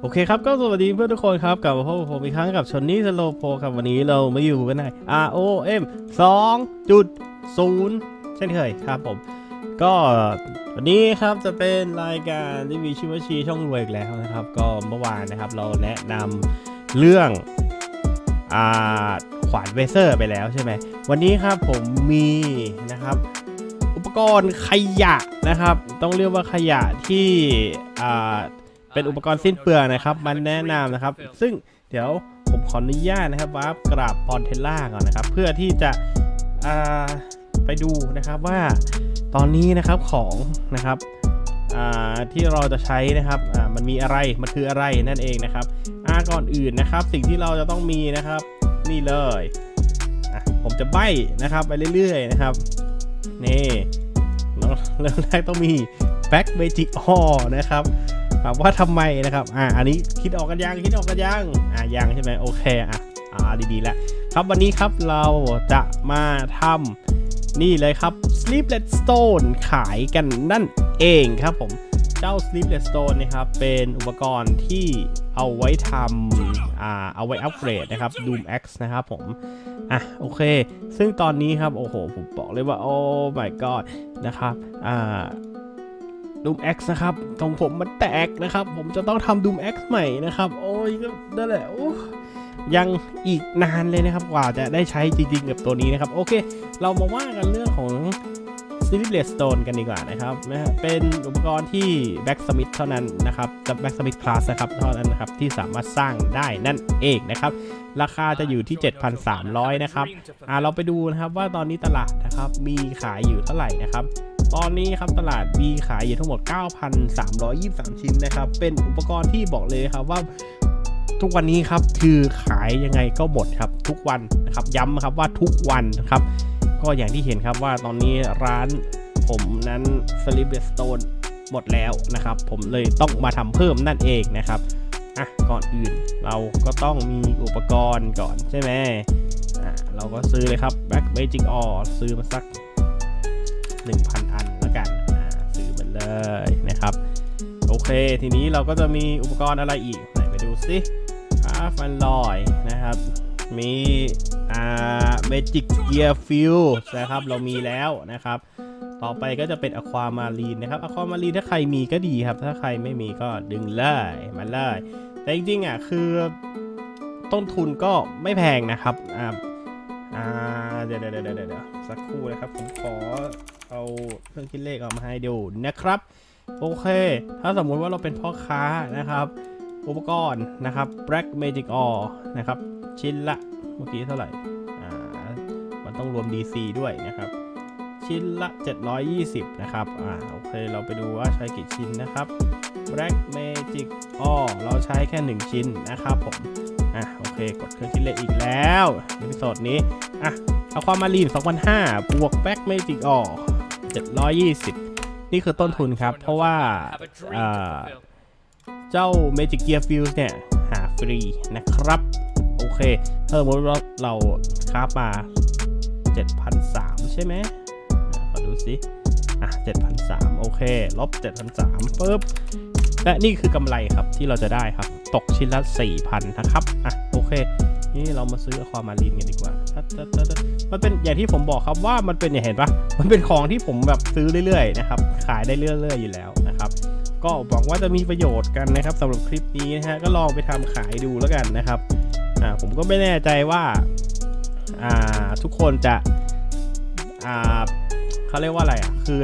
โอเคครับก็สวัสดีเพื่อนทุกคนครับกลับมาพบกับผมอีกครั้งกับชนนี่สโลโปครับวันนี้เรามาอยู่กันใน R O M 2จุด0เช่นเคยครับผม ก็วันนี้ครับจะเป็นรายการที่มีชื่อว่าชีช่องรวยอีกแล้วนะครับ ก็เมื่อวานนะครับเราแนะนำเรื่องอ่าขวานเวเซอร์ไปแล้วใช่ไหมวันนี้ครับผมมีนะครับอุปกรณ์ขยะนะครับ ต้องเรียกว่าขยะที่อ่า เป็นอุปกรณ์สิ้นเปลืองนะครับ มันแนะนำนะครับ ซึ่งเดี๋ยวผมขออนุญาตนะครับวาร์ปกราบปอนเทลล่าก่อนนะครับ เพื่อที่จะไปดูนะครับว่าตอนนี้นะครับของนะครับที่เราจะใช้นะครับมันมีอะไร มันคืออะไรนั่นเองนะครับก่อนอื่นนะครับ สิ่งที่เราจะต้องมีนะครับ นี่เลยผมจะใบ้นะครับไปเรื่อยๆนะครับนี่เริ่มแรกต้องมี Back Magic All นะครับ ถามว่าทำไมนะครับอ่าอันนี้คิดออกกันยังคิดออกกันยังอ่ายังใช่ไหมโอเคอะอ่าดีๆแล้วครับวันนี้ครับเราจะมาทำนี่เลยครับ Sleepless Stone ขายกันนั่นเองครับผมเจ้า Sleepless Stone นะครับเป็นอุปกรณ์ที่เอาไว้ทำอ่าเอาไว้อัปเกรดนะครับ Doom X นะครับผมอะโอเค ซึ่งตอนนี้ครับ โอ้โห ผมบอกเลยว่า โอ้ my god นะครับอ่า Doom X นะครับของผมมันแตกนะครับ ผมจะต้องทำ Doom X ใหม่นะครับ โอ้ยก็นั่นแหละโอ้ยังอีกนานเลยนะครับ กว่าจะได้ใช้จริงๆกับตัวนี้นะครับ โอเค เรามาว่ากันเรื่องของ s l e e p l e s s Stone กันดีกว่านะครับนะเป็นอุปกรณ์ที่ Blacksmith เท่านั้นนะครับจะ Blacksmith Class นะครับเท่านั้นนะครับ ที่สามารถสร้างได้นั่นเองนะครับ ราคาจะอยู่ที่ 7,300 นะครับ อ่าเราไปดูนะครับว่าตอนนี้ตลาดนะครับ มีขายอยู่เท่าไหร่นะครับ ตอนนี้ครับตลาดมีขายอยู่ทั้งหมด 9,323 ชิ้นนะครับ เป็นอุปกรณ์ที่บอกเลยครับว่าทุกวันนี้ครับคือขายยังไงก็หมดครับทุกวันนะครับย้ำครับว่าทุกวันนะครับ ก็อย่างที่เห็นครับว่าตอนนี้ร้านผมนั้น s l i p s t o n e หมดแล้วนะครับ ผมเลยต้องมาทำเพิ่มนั่นเองนะครับอะก่อนอื่นเราก็ต้องมีอุปกรณ์ก่อนใช่ไหมอะเราก็ซื้อเลยครับ Back Magic All ซื้อมาสัก 1,000 เลยนะครับ โอเค ทีนี้เราก็จะมีอุปกรณ์อะไรอีก ไหนไปดูสิอ่าฟันลอยนะครับ มีอ่า Magic Gear Fuse นะครับ เรามีแล้วนะครับ ต่อไปก็จะเป็น Aquamarine นะครับ Aquamarine ถ้าใครมีก็ดีครับ ถ้าใครไม่มีก็ดึงเลยมาเลย แต่จริงๆอะคือต้นทุนก็ไม่แพงนะครับอ่าอ่า เดี๋ยวเดี๋ยวเดี๋ยวเดี๋ยวสักครู่นะครับ ผมขอเอาเครื่องคิดเลขออกมาให้ดูนะครับ โอเค ถ้าสมมุติว่าเราเป็นพ่อค้านะครับ อุปกรณ์นะครับ Black Magic Ore นะครับ ชิ้นละเมื่อกี้เท่าไหร่อ่ามันต้องรวม DC ด้วยนะครับ ชิ้นละ 720 นะครับอ่าโอเค เราไปดูว่าใช้กี่ชิ้นนะครับ Black Magic Ore เราใช้แค่ 1 ชิ้นนะครับผม อะโอเค กดเครื่องคิดเลขอีกแล้วในพิโซดนี้ อะ เอาความมารีน2005 บวกแบ็กเมจิกออก720 นี่คือต้นทุนครับ เพราะว่าอ่าเจ้า Magic Gear Fuse เนี่ย หาฟรีนะครับ โอเคถ้าสมมติว่าเราคราฟมา7,300ใช่ไหมอะขอดูสิอะ7,300โอเค ลบ7,300ปุ๊บและนี่คือกำไรครับที่เราจะได้ครับ ตกชิ้นละ 4,000 นะครับ อะ โอเค นี่เรามาซื้อความมารีนกันดีกว่าถ้าถ้าถ้าถ้ามันเป็นอย่างที่ผมบอกครับว่ามันเป็นอย่างเห็นปะมันเป็นของที่ผมแบบซื้อเรื่อยๆนะครับ ขายได้เรื่อยๆอยู่แล้วนะครับ ก็หวังว่าจะมีประโยชน์กันนะครับสำหรับคลิปนี้นะฮะ ก็ลองไปทำขายดูแล้วกันนะครับ อ่า ผมก็ไม่แน่ใจว่า อ่า ทุกคนจะ อ่า เขาเรียกว่าอะไรอะ คือ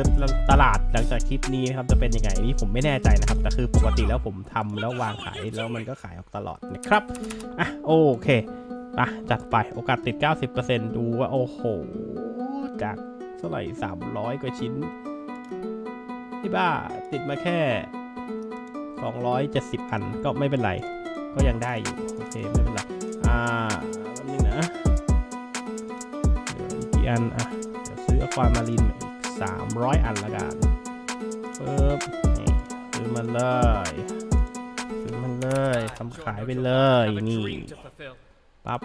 ตลาดหลังจากคลิปนี้นะครับจะเป็นยังไงนี่ผมไม่แน่ใจนะครับ แต่คือปกติแล้วผมทำแล้ววางขายแล้วมันก็ขายออกตลอดนะครับ อะโอเคอะจัดไปโอกาสติด 90%ดูว่า โอ้โห จากเท่าไหร่300 กว่าชิ้น ที่บ้าติดมาแค่ 270 อันก็ไม่เป็นไร ก็ยังได้อยู่ โอเค ไม่เป็นไร อ่าแป๊บนึงนะเหลืออีกกี่อันอะ เดี๋ยวซื้ออความารีนอีก300 อันละกันปึ๊บนี่ซื้อมาเลยซื้อมันเลยทำขายไปเลยนี่ปั๊บ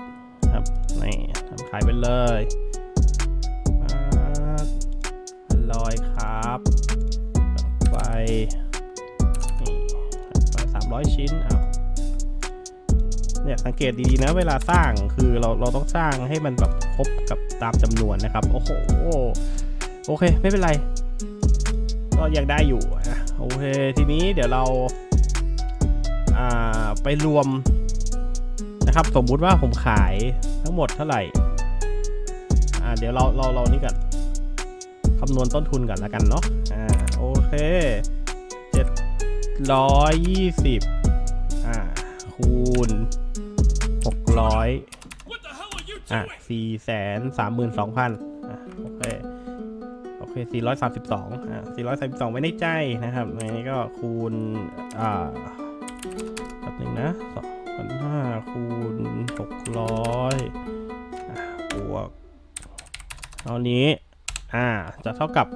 ครับนี่ทำขายไปเลยลอยครับไปนี่ไปสาม300 ชิ้นอ้า เนี่ยสังเกตดีๆนะเวลาสร้างคือเราเราต้องสร้างให้มันแบบครบกับตามจำนวนนะครับ โอ้โหโอเคไม่เป็นไร ก็ยังได้อยู่อะโอเคทีนี้เดี๋ยวเราอ่าไปรวมนะครับ สมมุติว่าผมขายทั้งหมดเท่าไหร่อ่าเดี๋ยวเราเราเรานี่กันคำนวณต้นทุนก่อนแล้วกันเนาะอ่าโอเคเจ็ดร้อยยี่สิบอ่าคูณ ร้อยอะสี่แสนสามหมื่นสองพันอะโอเคโอเคสี่ร้อยสามสิบสองอะสี่ร้อยสามสิบสองไม่ได้ใจนะครับในนี้ก็คูณอ่าแบบหนึ่งนะสองพันห้าคูณหกร้อยอะบวกเอานี้อ่าจะเท่ากับ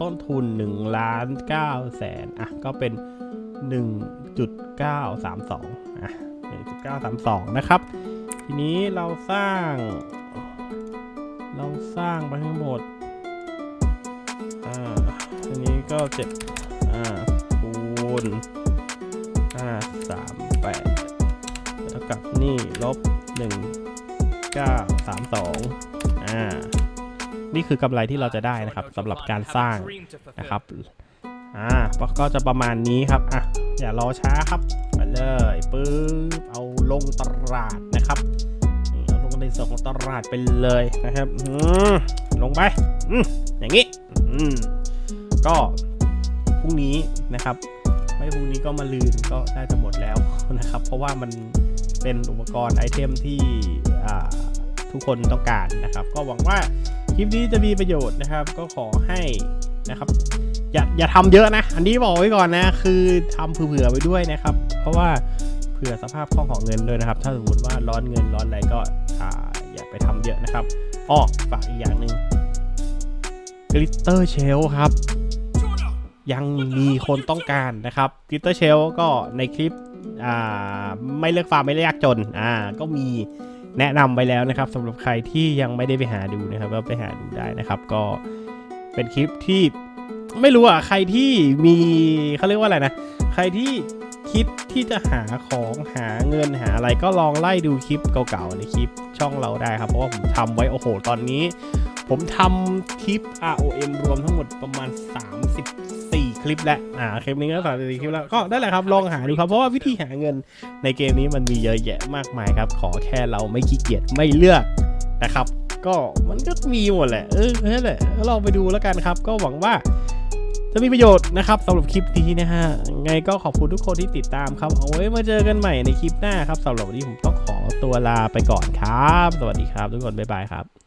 ต้นทุน1ล้าน9แสนอะก็เป็น 1.932อะ1.932 นะครับ ทีนี้เราสร้าง เราสร้างไปทั้งหมด อ่าทีนี้ก็เจ็ดอ่าคูณห้าสามแปดเท่ากับนี่ลบหนึ่งเก้าสามสองอ่า นี่คือกำไรที่เราจะได้นะครับสำหรับการสร้างนะครับ อ่าก็จะประมาณนี้ครับอะอย่ารอช้าครับไปเลยปึ๊บเอาลงตลาดนะครับนี่เอาลงในส่วนของตลาดไปเลยนะครับอืมลงไปอืมอย่างนี้อืมก็พรุ่งนี้นะครับ ไม่พรุ่งนี้ก็มาลืนก็น่าจะหมดแล้วนะครับ เพราะว่ามันเป็นอุปกรณ์ไอเทมที่ทุกคนต้องการนะครับ ก็หวังว่าคลิปนี้จะมีประโยชน์นะครับ ก็ขอให้นะครับ อย่าอย่าทำเยอะนะ อันนี้บอกไว้ก่อนนะ คือทำเผื่อไว้ด้วยนะครับ เพราะว่าเผื่อสภาพคล่องของเงินด้วยนะครับ ถ้าสมมติว่าร้อนเงินร้อนอะไรก็อ่าอย่าไปทำเยอะนะครับอ้อฝากอีกอย่างหนึ่งกลิตเตอร์เชลครับ ยังมีคนต้องการนะครับกลิตเตอร์เชลก็ในคลิปอ่าไม่เลือกฟาร์มไม่เลือกยากจนอ่าก็มีแนะนำไปแล้วนะครับสำหรับใครที่ยังไม่ได้ไปหาดูนะครับก็ไปหาดูได้นะครับ ก็เป็นคลิปที่ ไม่รู้อะใครที่มีเขาเรียกว่าอะไรนะ ใครที่คิดที่จะหาของหาเงินหาอะไรก็ลองไล่ดูคลิปเก่าๆในคลิปช่องเราได้ครับ เพราะว่าผมทำไว้โอ้โห ตอนนี้ ผมทำคลิป ROM รวมทั้งหมดประมาณ 34 คลิปแล้วอ่าคลิปนี้ก็34คลิปแล้วก็ได้แหละครับลองหาดูครับเพราะว่าวิธีหาเงินในเกมนี้มันมีเยอะแยะมากมายครับ ขอแค่เราไม่ขี้เกียจไม่เลือกนะครับ ก็มันก็มีหมดแหละเออนั่นแหละลองไปดูแล้วกันครับ ก็หวังว่า จะมีประโยชน์นะครับสำหรับคลิปนี้นะฮะไงก็ขอบคุณทุกคนที่ติดตามครับเอาไว้มาเจอกันใหม่ในคลิปหน้าครับสำหรับวันนี้ผมต้องขอตัวลาไปก่อนครับ สวัสดีครับ ทุกคนบ๊ายบายครับ